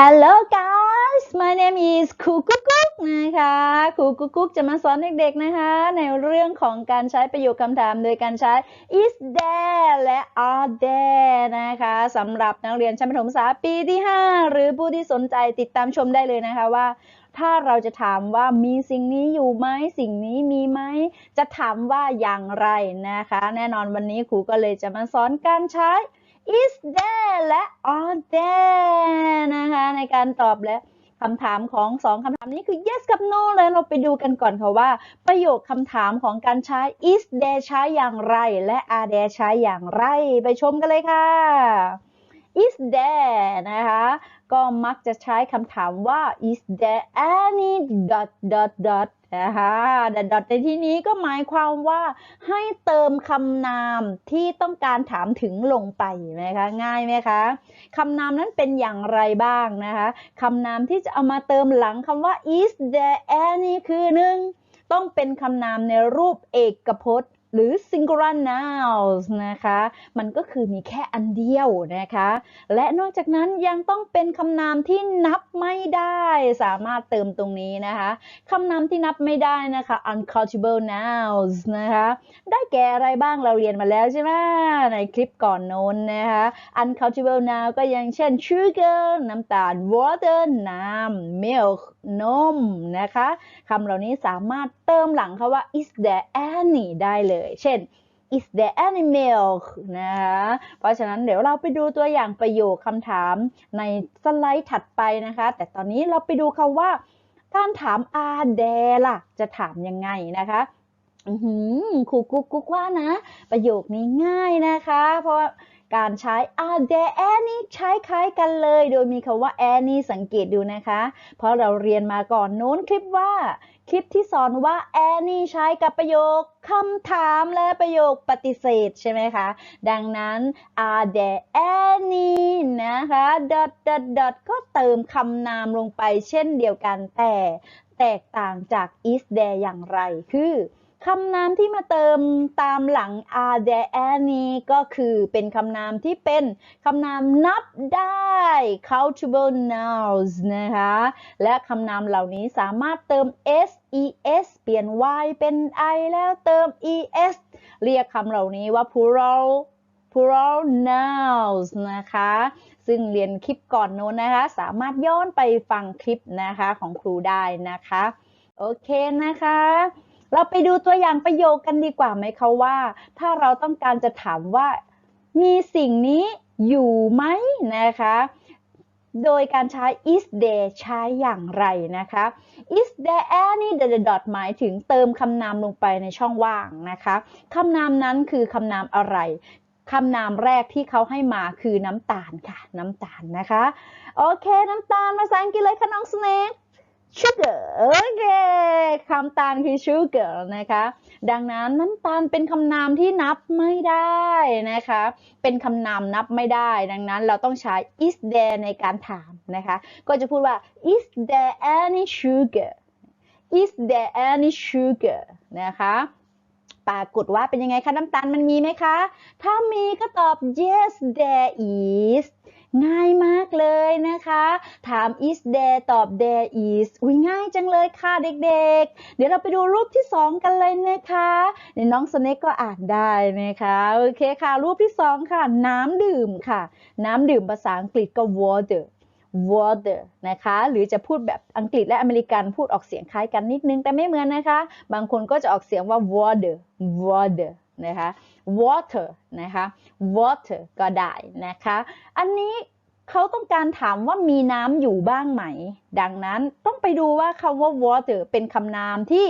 Hello guys my name is ครูกุ๊กกุ๊กนะคะครูกุ๊กกุ๊กจะมาสอนเด็กๆนะคะ ในเรื่องของการใช้ประโยคคำถามโดยการใช้ is there และ are there นะคะสำหรับนักเรียนชั้นประถมศึกษาปีที่ 5 หรือผู้ที่สนใจติดตามชมได้เลยนะคะว่าถ้าเราจะถามว่ามีสิ่งนี้อยู่ไหมสิ่งนี้มีไหมจะถามว่าอย่างไรนะคะ แน่นอนวันนี้ครูก็เลยจะมาสอนการใช้ is there และ are there นะคะในการตอบและคำถามของสองคำถามนี้คือ yes กับ no เลยเราไปดูกันก่อนค่ะว่า ประโยคคำถามของการใช้ is there ใช้อย่างไร และ are there ใช้อย่างไร ไปชมกันเลยค่ะ is there นะคะ ก็มักจะใช้คำถามว่า is there any dot dot dot นะคะแต่ดอทในที่นี้ก็หมายความว่าให้เติมคำนามที่ต้องการถามถึงลงไปนะคะ ง่ายไหมคะคำนามนั้นเป็นอย่างไรบ้างนะคะคำนามที่จะเอามาเติมหลังคำว่า is there any คือหนึ่งต้องเป็นคำนามในรูปเอกพจน์ หรือ singular nouns นะคะ มันก็คือมีแค่อันเดียวนะคะ และนอกจากนั้นยังต้องเป็นคำนามที่นับไม่ได้ สามารถเติมตรงนี้นะคะคำนามที่นับไม่ได้นะคะ uncountable nouns นะคะ ได้แก่อะไรบ้างเราเรียนมาแล้วใช่ไหมในคลิปก่อนโน้นนะคะ uncountable noun ก็อย่างเช่น sugar น้ำตาล water น้ำ milk นมนะคะคำเหล่านี้สามารถเติมหลังคาว่า is there any ได้เลย เช่น is there any milk นะคะเพราะฉะนั้นเดี๋ยวเราไปดูตัวอย่างประโยคคำถามในสไลด์ถัดไปนะคะ แต่ตอนนี้เราไปดูคำว่า การถาม are there ล่ะ จะถามยังไงนะคะครูกุ๊กกุ๊กว่านะ ประโยคนี้ง่ายนะคะ เพราะว่า การใช้ are there any ใช้คล้ายกันเลย โดยมีคำว่า any สังเกตดูนะคะ เพราะเราเรียนมาก่อนโน้นคลิปว่า คลิปที่สอนว่า any ใช้กับประโยคคำถามและประโยคปฏิเสธใช่ไหมคะ ดังนั้น are there any นะคะ dot dot dot ก็เติมคำนามลงไปเช่นเดียวกันแต่แตกต่างจาก is there อย่างไรคือ คำนามที่มาเติมตามหลัง are there any ก็คือเป็นคำนามที่เป็นคำนามนับได้ countable nouns นะคะ และคำนามเหล่านี้สามารถเติม s es เปลี่ยน y เป็น i แล้วเติม es เรียกคำเหล่านี้ว่า plural plural nouns นะคะ ซึ่งเรียนคลิปก่อนโน้นนะคะ สามารถย้อนไปฟังคลิปนะคะของครูได้นะคะ โอเคนะคะ เราไปดูตัวอย่างประโยคกันดีกว่าไหมคะว่า ถ้าเราต้องการจะถามว่า มีสิ่งนี้อยู่ไหมนะคะ โดยการใช้ is there ใช้อย่างไรนะคะ is there any dot dot dot หมายถึงเติมคำนามลงไปในช่องว่างนะคะคำนามนั้นคือคำนามอะไรคำนามแรกที่เขาให้มาคือน้ำตาลค่ะ น้ำตาลนะคะ โอเค น้ำตาลภาษาอังกฤษเลยค่ะน้องสเนก sugar โอเค คำตาลคือ sugar นะคะ ดังนั้นน้ำตาลเป็นคำนามที่นับไม่ได้นะคะ เป็นคำนามนับไม่ได้ ดังนั้นเราต้องใช้ is there ในการถามนะคะ ก็จะพูดว่า is there any sugar is there any sugar นะคะปรากฏว่าเป็นยังไงคะน้ำตาลมันมีไหมคะ ถ้ามีก็ตอบ yes there is ง่ายมากเลยนะคะ ถาม is there ตอบ there is อุ้ยง่ายจังเลยค่ะเด็กๆ เดี๋ยวเราไปดูรูปที่สองกันเลยนะคะเดี๋ยวน้องสเน็กก็อ่านได้นะคะโอเคค่ะ รูปที่สองค่ะ น้ำดื่มค่ะ น้ำดื่มภาษาอังกฤษก็ water water นะคะ หรือจะพูดแบบอังกฤษและอเมริกันพูดออกเสียงคล้ายกันนิดนึงแต่ไม่เหมือนนะคะ บางคนก็จะออกเสียงว่า water water นะคะ water นะคะ water ก็ได้นะคะ อันนี้เขาต้องการถามว่ามีน้ำอยู่บ้างไหม ดังนั้นต้องไปดูว่าคำว่า water เป็นคำนามที่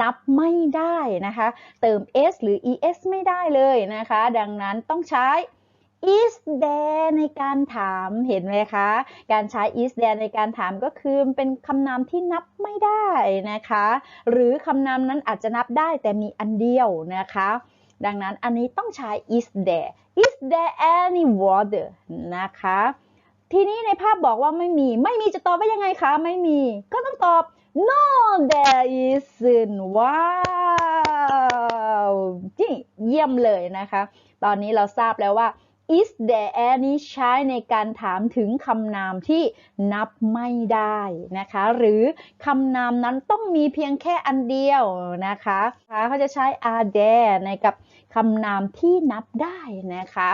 นับไม่ได้นะคะ เติม s หรือ es ไม่ได้เลยนะคะ ดังนั้นต้องใช้ is there ในการถามเห็นไหมคะ การใช้ is there ในการถามก็คือเป็นคำนามที่นับไม่ได้นะคะ หรือคำนามนั้นอาจจะนับได้แต่มีอันเดียวนะคะ ดังนั้นอันนี้ต้องใช้ is there is there any water นะคะ ทีนี้ในภาพบอกว่าไม่มี ไม่มีจะตอบว่ายังไงคะ ไม่มี ก็ต้องตอบ no there isn't ว้าวนี่เยี่ยมเลยนะคะ ตอนนี้เราทราบแล้วว่า is there any ใช้ในการถามถึงคำนามที่นับไม่ได้นะคะ หรือคำนามนั้นต้องมีเพียงแค่อันเดียวนะคะเขาจะใช้ are there ในกับคำนามที่นับได้นะคะ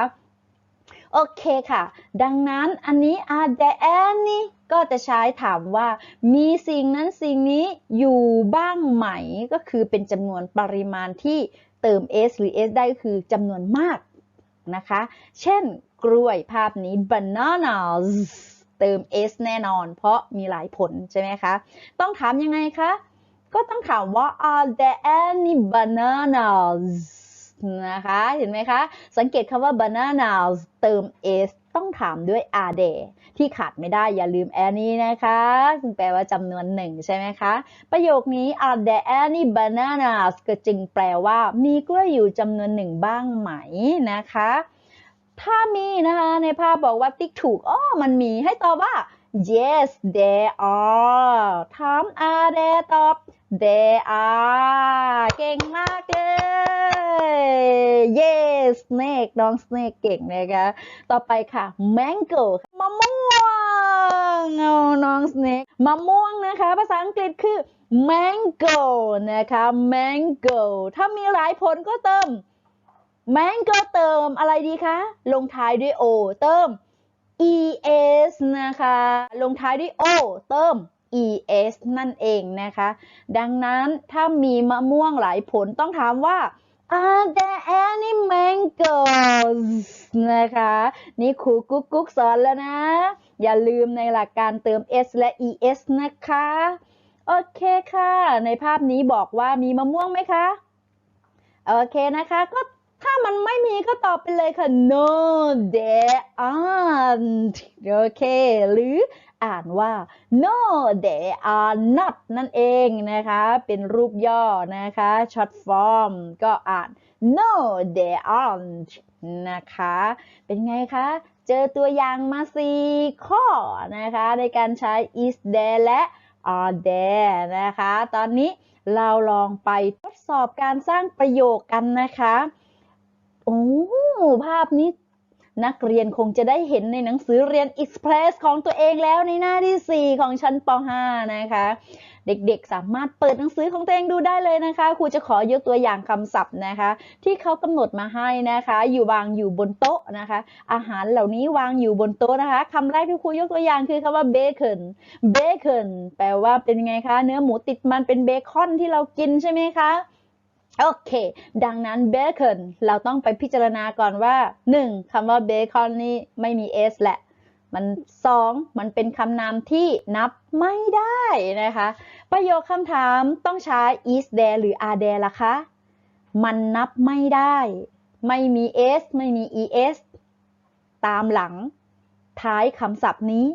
โอเคค่ะ ดังนั้นอันนี้ are there any ก็จะใช้ถามว่ามีสิ่งนั้นสิ่งนี้อยู่บ้างไหม ก็คือเป็นจำนวนปริมาณที่เติม s หรือ s ได้ก็คือจำนวนมาก นะคะ เช่นกล้วยภาพนี้ bananas เติม s แน่นอน เพราะมีหลายผลใช่ไหมคะ ต้องถามยังไงคะ ก็ต้องถามว่า are there any bananas นะคะ เห็นไหมคะ สังเกตคำว่า bananas เติม s ต้องถามด้วย are there ที่ขาดไม่ได้อย่าลืม any นะคะซึ่งแปลว่าจำนวนหนึ่งใช่ไหมคะ ประโยคนี้ are there any bananas ก็จึงแปลว่ามีกล้วยอยู่จำนวนหนึ่งบ้างไหมนะคะ ถ้ามีนะคะในภาพบอกว่าติ๊กถูกอ๋อมันมีให้ตอบว่า yes there are ถาม are there ตอบ there are เก่งมากเลย n a k e น้อง snake เก่งนะคะ ต่อไปค่ะ mango มะม่วงเอาน้อง snake มะม่วงนะคะ ภาษาอังกฤษคือ mango นะคะ mango ถ้ามีหลายผลก็เติม mango เติมอะไรดีคะ ลงท้ายด้วย o เติม es นะคะ ลงท้ายด้วย o เติม es นั่นเองนะคะ ดังนั้นถ้ามีมะม่วงหลายผลต้องถามว่า Are there any mangoes นะคะ นี่ครูกุ๊กกุ๊กสอนแล้วนะ อย่าลืมในหลักการเติม s และ es นะคะ โอเคค่ะ ในภาพนี้บอกว่ามีมะม่วงไหมคะ โอเคนะคะ ก็ถ้ามันไม่มีก็ตอบไปเลยค่ะ no there aren't โอเค หรือ อ่านว่า no there are not นั่นเองนะคะ เป็นรูปย่อนะคะ short form ก็อ่าน no there aren't นะคะ เป็นไงคะ เจอตัวอย่างมาสี่ข้อนะคะ ในการใช้ is there และ are there นะคะ ตอนนี้เราลองไปทดสอบการสร้างประโยคกันนะคะ โอ้ ภาพนี้ นักเรียนคงจะได้เห็นในหนังสือเรียน Express ของตัวเองแล้วในหน้าที่ 4 ของชั้นป .5 นะคะ เด็กๆ สามารถเปิดหนังสือของตัวเองดูได้เลยนะคะ ครูจะขอยกตัวอย่างคำศัพท์นะคะ ที่เขากำหนดมาให้นะคะ อยู่วางอยู่บนโต๊ะนะคะ อาหารเหล่านี้วางอยู่บนโต๊ะนะคะคำแรกที่ครูยกตัวอย่างคือคำว่า bacon bacon แปลว่าเป็นไงคะ เนื้อหมูติดมันเป็นเบคอนที่เรากินใช่ไหมคะ โอเค ดังนั้น bacon เราต้องไปพิจารณาก่อนว่า 1. คำว่า bacon นี่ไม่มี s แหละ มัน 2. มันเป็นคำนามที่นับไม่ได้นะคะ ประโยคคำถามต้องใช้ is there หรือ are there ล่ะคะ มันนับไม่ได้ ไม่มี s ไม่มี es ตามหลัง ท้ายคำศัพท์นี้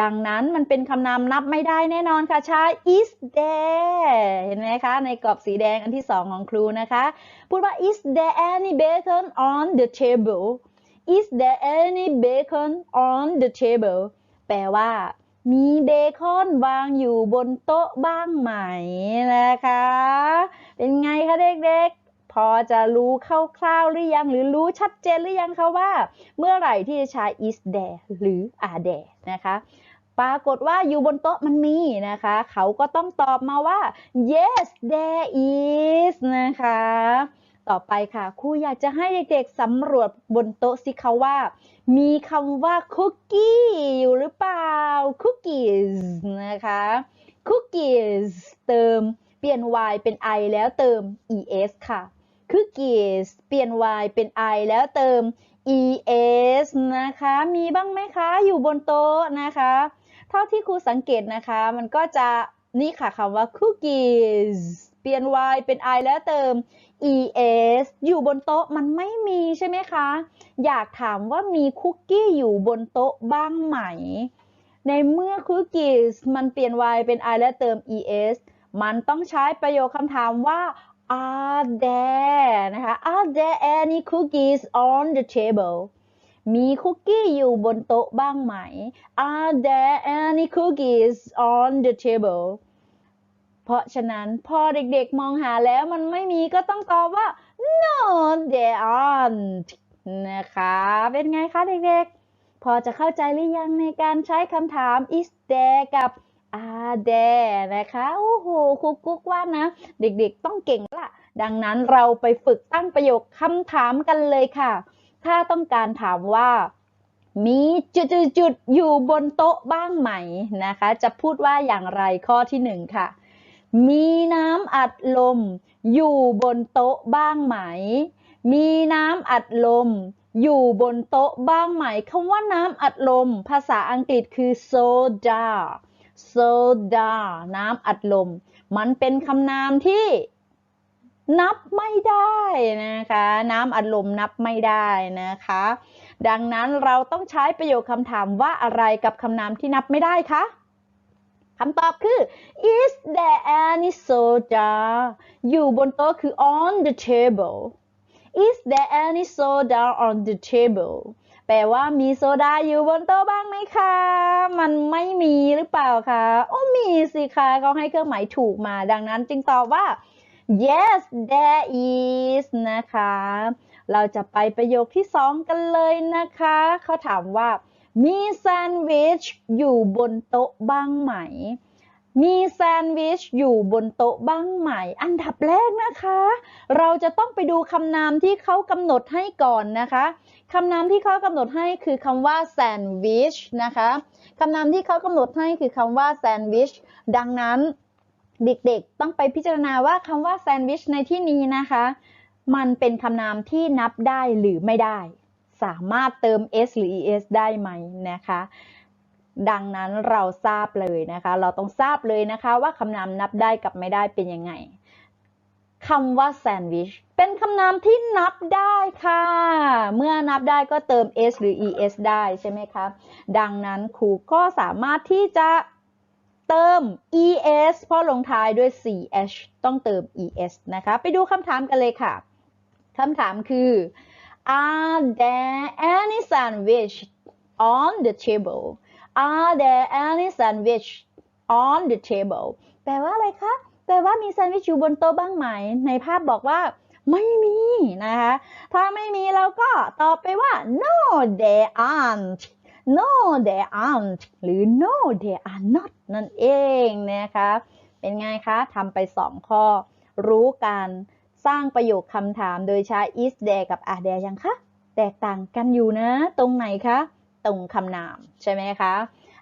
ดังนั้นมันเป็นคำนามนับไม่ได้แน่นอนค่ะใช้ is there เห็นไหมคะ ในกรอบสีแดงอันที่สองของครูนะคะ พูดว่า is there any bacon on the table is there any bacon on the table แปลว่า มีเบคอนวางอยู่บนโต๊ะบ้างไหมนะคะ เป็นไงคะเด็กๆ อจะรู้คร่าวๆหรือยัง หรือรู้ชัดเจนหรือยังคะว่า เมื่อไหร่ที่จะใช้ is there หรือ are there นะคะปรากฏว่าอยู่บนโต๊ะมันมีนะคะ เขาก็ต้องตอบมาว่า yes there is นะคะ ต่อไปค่ะครูอยากจะให้เด็กๆสำรวจบนโต๊ะสิคะว่า มีคำว่า cookie อยู่หรือเปล่า cookies นะคะ cookies เติมเปลี่ยน y เป็น i แล้วเติม es ค่ะ cookies เปลี่ยน y เป็น i แล้วเติม es นะคะ มีบ้างไหมคะ อยู่บนโต๊ะนะคะ เท่าที่ครูสังเกตนะคะ มันก็จะนี่ค่ะคำว่า cookies เปลี่ยน y เป็น i แล้วเติม es อยู่บนโต๊ะมันไม่มีใช่ไหมคะ อยากถามว่ามีคุกกี้อยู่บนโต๊ะบ้างไหม ในเมื่อ cookies มันเปลี่ยน y เป็น i และเติม es มันต้องใช้ประโยคคำถามว่า are there นะคะ are there any cookies on the table มีคุกกี้อยู่บนโต๊ะบ้างไหม Are there any cookies on the table เพราะฉะนั้นพอเด็กๆมองหาแล้วมันไม่มีก็ต้องตอบว่า no there aren't นะคะ เป็นไงคะเด็กๆ พอจะเข้าใจหรือยังในการใช้คำถาม is there กับ are there นะคะ โอ้โหครูกุ๊กว่านะ เด็กๆต้องเก่งละ ดังนั้นเราไปฝึกตั้งประโยคคำถามกันเลยค่ะ ถ้าต้องการถามว่า มีจุดๆๆอยู่บนโต๊ะบ้างไหมนะคะ จะพูดว่าอย่างไรข้อที่หนึ่งค่ะ มีน้ำอัดลม อยู่บนโต๊ะบ้างไหม มีน้ำอัดลมอยู่บนโต๊ะบ้างไหมคำว่าน้ำอัดลม ภาษาอังกฤษคือ soda soda น้ำอัดลม มันเป็นคำนามที่นับไม่ได้นะคะ น้ำอัดลมนับไม่ได้นะคะ ดังนั้นเราต้องใช้ประโยคคำถามว่าอะไรกับคำนามที่นับไม่ได้คะคำตอบคือ is there any soda อยู่บนโต๊ะคือ on the table is there any soda on the table แปลว่ามีโซดาอยู่บนโต๊ะบ้างไหมคะ มันไม่มีหรือเปล่าคะ โอ้มีสิคะเขาให้เครื่องหมายถูกมา ดังนั้นจึงตอบว่า yes there is นะคะ เราจะไปประโยคที่สองกันเลยนะคะ เขาถามว่า มีแซนด์วิชอยู่บนโต๊ะบ้างไหม มีแซนด์วิชอยู่บนโต๊ะบ้างไหม อันดับแรกนะคะ เราจะต้องไปดูคำนามที่เขากำหนดให้ก่อนนะคะคำนามที่เขากำหนดให้คือคำว่าแซนด์วิชนะคะคำนามที่เขากำหนดให้คือคำว่าแซนด์วิชดังนั้นเด็กๆ ต้องไปพิจารณาว่าคำว่าแซนด์วิชในที่นี้นะคะ มันเป็นคำนามที่นับได้หรือไม่ได้ สามารถเติม s หรือ es ได้ไหมนะคะ ดังนั้นเราทราบเลยนะคะ เราต้องทราบเลยนะคะว่าคำนามนับได้กับไม่ได้เป็นยังไงคำว่าแซนด์วิชเป็นคำนามที่นับได้ค่ะ เมื่อนับได้ก็เติม s หรือ es ได้ใช่ไหมคะ ดังนั้นครูก็สามารถที่จะเติม es เพราะลงท้ายด้วย ch ต้องเติม es นะคะ ไปดูคำถามกันเลยค่ะคำถามคือ Are there any sandwich on the table Are there any sandwich on the table แปลว่าอะไรคะ แปลว่ามีแซนด์วิชอยู่บนโต๊ะบ้างไหม ในภาพบอกว่าไม่มีนะคะ ถ้าไม่มีเราก็ตอบไปว่า no there aren't no there aren't หรือ no there are not นั่นเองนะคะ เป็นไงคะทำไปสองข้อ รู้การสร้างประโยคคำถามโดยใช้ is there กับ are there ยังคะ แตกต่างกันอยู่นะ ตรงไหนคะ ตรงคำนามใช่ไหมคะ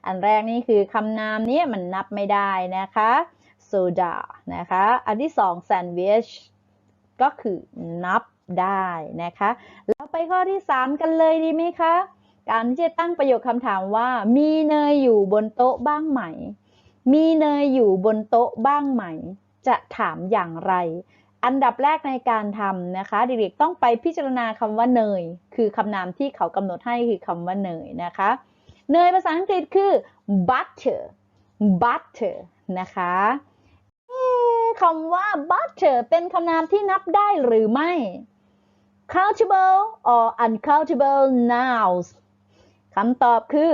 อันแรกนี่คือคำนามนี้มันนับไม่ได้นะคะ soda นะคะ อันที่สอง sandwich ก็คือนับได้นะคะ แล้วไปข้อที่ 3 กันเลยดีไหมคะ การที่จะตั้งประโยคคำถามว่า มีเนยอยู่บนโต๊ะบ้างไหม มีเนยอยู่บนโต๊ะบ้างไหม จะถามอย่างไร อันดับแรกในการทำนะคะ เด็กๆต้องไปพิจารณาคำว่าเนย คือคำนามที่เขากำหนดให้คือคำว่าเนยนะคะ เนยภาษาอังกฤษคือ butter butter นะคะเอ๊ะคำว่า butter เป็นคำนามที่นับได้หรือไม่ countable or uncountable nouns คำตอบคือ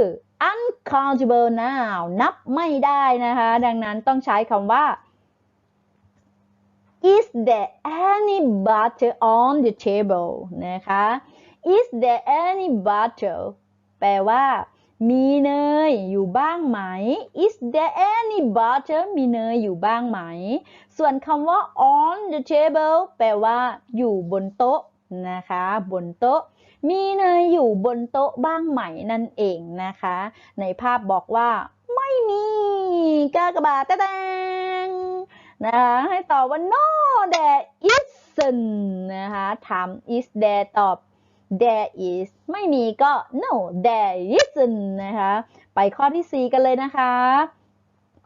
uncountable noun นับไม่ได้นะคะ ดังนั้นต้องใช้คำว่า is there any butter on the table นะคะ is there any butter แปลว่า มีเนยอยู่บ้างไหม is there any butter มีเนยอยู่บ้างไหม ส่วนคำว่า on the table แปลว่า อยู่บนโต๊ะนะคะ บนโต๊ะ มีเนยอยู่บนโต๊ะบ้างไหมนั่นเองนะคะ ในภาพบอกว่า ไม่มีกากบาทแตง นะคะให้ตอบว่า no there isn't นะคะถาม is there ตอบ there is ไม่มีก็ no there isn't นะคะ ไปข้อที่ 4 กันเลยนะคะ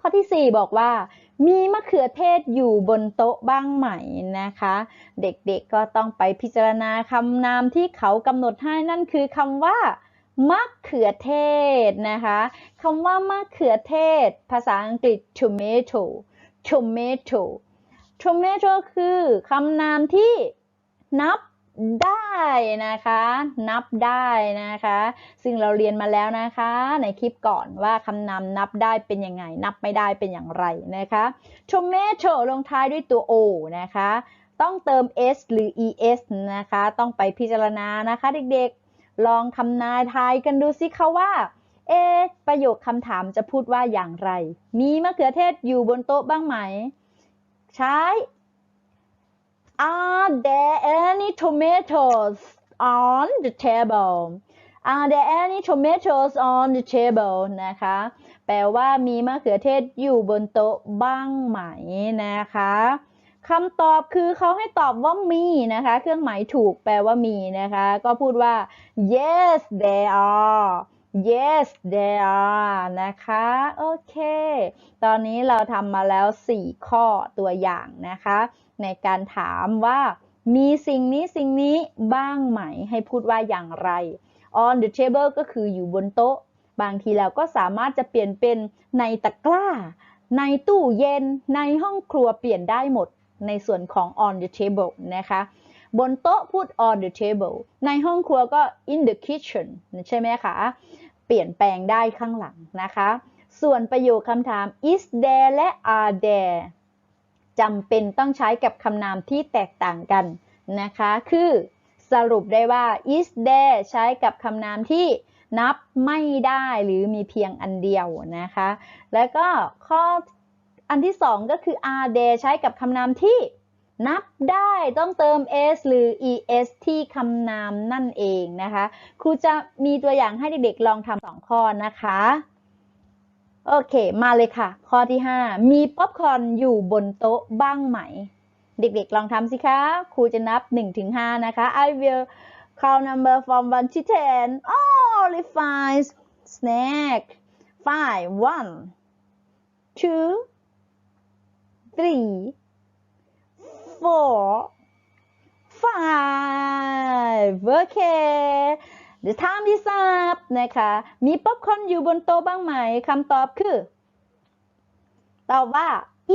ข้อที่ 4 บอกว่า มีมะเขือเทศอยู่บนโต๊ะบ้างไหมนะคะ เด็กๆก็ต้องไปพิจารณาคำนามที่เขากำหนดให้นั่นคือคำว่ามะเขือเทศนะคะคำว่ามะเขือเทศ ภาษาอังกฤษ tomato tomato tomato คือคำนามที่นับได้นะคะ นับได้นะคะ ซึ่งเราเรียนมาแล้วนะคะ ในคลิปก่อนว่าคำนามนับได้เป็นยังไง นับไม่ได้เป็นอย่างไรนะคะ tomato ลงท้ายด้วยตัว o นะคะ ต้องเติม s หรือ es นะคะ ต้องไปพิจารณานะคะ เด็กๆ ลองทำนายทายกันดูสิคะว่า เอประโยคคำถามจะพูดว่าอย่างไร มีมะเขือเทศอยู่บนโต๊ะบ้างไหม ใช้ Are there any tomatoes on the table Are there any tomatoes on the table นะคะ แปลว่ามีมะเขือเทศอยู่บนโต๊ะบ้างไหมนะคะคำตอบคือเขาให้ตอบว่ามีนะคะ เครื่องหมายถูกแปลว่ามีนะคะ ก็พูดว่า yes there are yes there are นะคะ โอเค ตอนนี้เราทำมาแล้ว 4 ข้อตัวอย่างนะคะ ในการถามว่ามีสิ่งนี้สิ่งนี้บ้างไหมให้พูดว่าอย่างไร on the table ก็คืออยู่บนโต๊ะ บางทีเราก็สามารถจะเปลี่ยนเป็นในตะกร้า ในตู้เย็น ในห้องครัวเปลี่ยนได้หมด ในส่วนของ on the table นะคะ บนโต๊ะพูด on the table ในห้องครัวก็ in the kitchen ใช่ไหมคะ เปลี่ยนแปลงได้ข้างหลังนะคะ ส่วนประโยคคำถาม is there และ are there จำเป็นต้องใช้กับคำนามที่แตกต่างกันนะคะ คือสรุปได้ว่า is there ใช้กับคำนามที่นับไม่ได้หรือมีเพียงอันเดียวนะคะ แล้วก็ข้ออันที่สองก็คือ are there ใช้กับคำนามที่ นับได้ต้องเติม s หรือ es ที่คำนามนั่นเองนะคะ ครูจะมีตัวอย่างให้เด็กๆลองทำสองข้อนะคะ โอเค มาเลยค่ะ ข้อที่ 5 มีป๊อปคอร์นอยู่บนโต๊ะบ้างไหม เด็กๆลองทำสิคะ ครูจะนับ 1-5 นะคะ I will count number from 1 to 10 oh only five snack five one two three four five โอเค The time is up นะคะ มีป๊อปคอร์นอยู่บนโต๊ะบ้างไหม คำตอบคือ ตอบว่า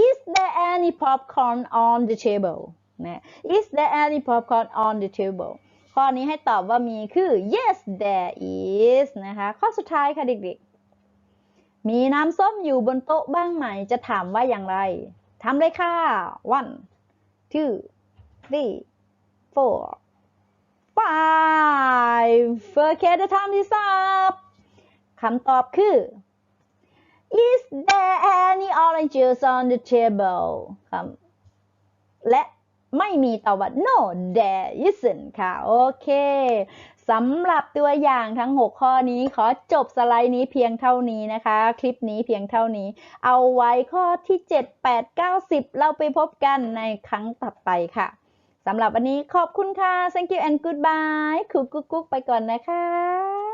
Is there any popcorn on the table นะ Is there any popcorn on the table ข้อนี้ให้ตอบว่ามีคือ Yes there is นะคะ ข้อสุดท้ายค่ะเด็กๆ มีน้ำส้มอยู่บนโต๊ะบ้างไหม จะถามว่าอย่างไร ทำเลยค่ะ one two three four five okay the time is up คำตอบคือ Is there any oranges on the table คำและไม่มีตอบว่า no there isn't ค่ะ โอเค สำหรับตัวอย่างทั้ง 6 ข้อนี้ขอจบสไลด์นี้เพียงเท่านี้นะคะ คลิปนี้เพียงเท่านี้ เอาไว้ข้อที่ 7 8 9 10 เราไปพบกันในครั้งต่อไปค่ะสำหรับวันนี้ขอบคุณค่ะ thank you and goodbye คุกกุ๊กกุ๊กไปก่อนนะคะ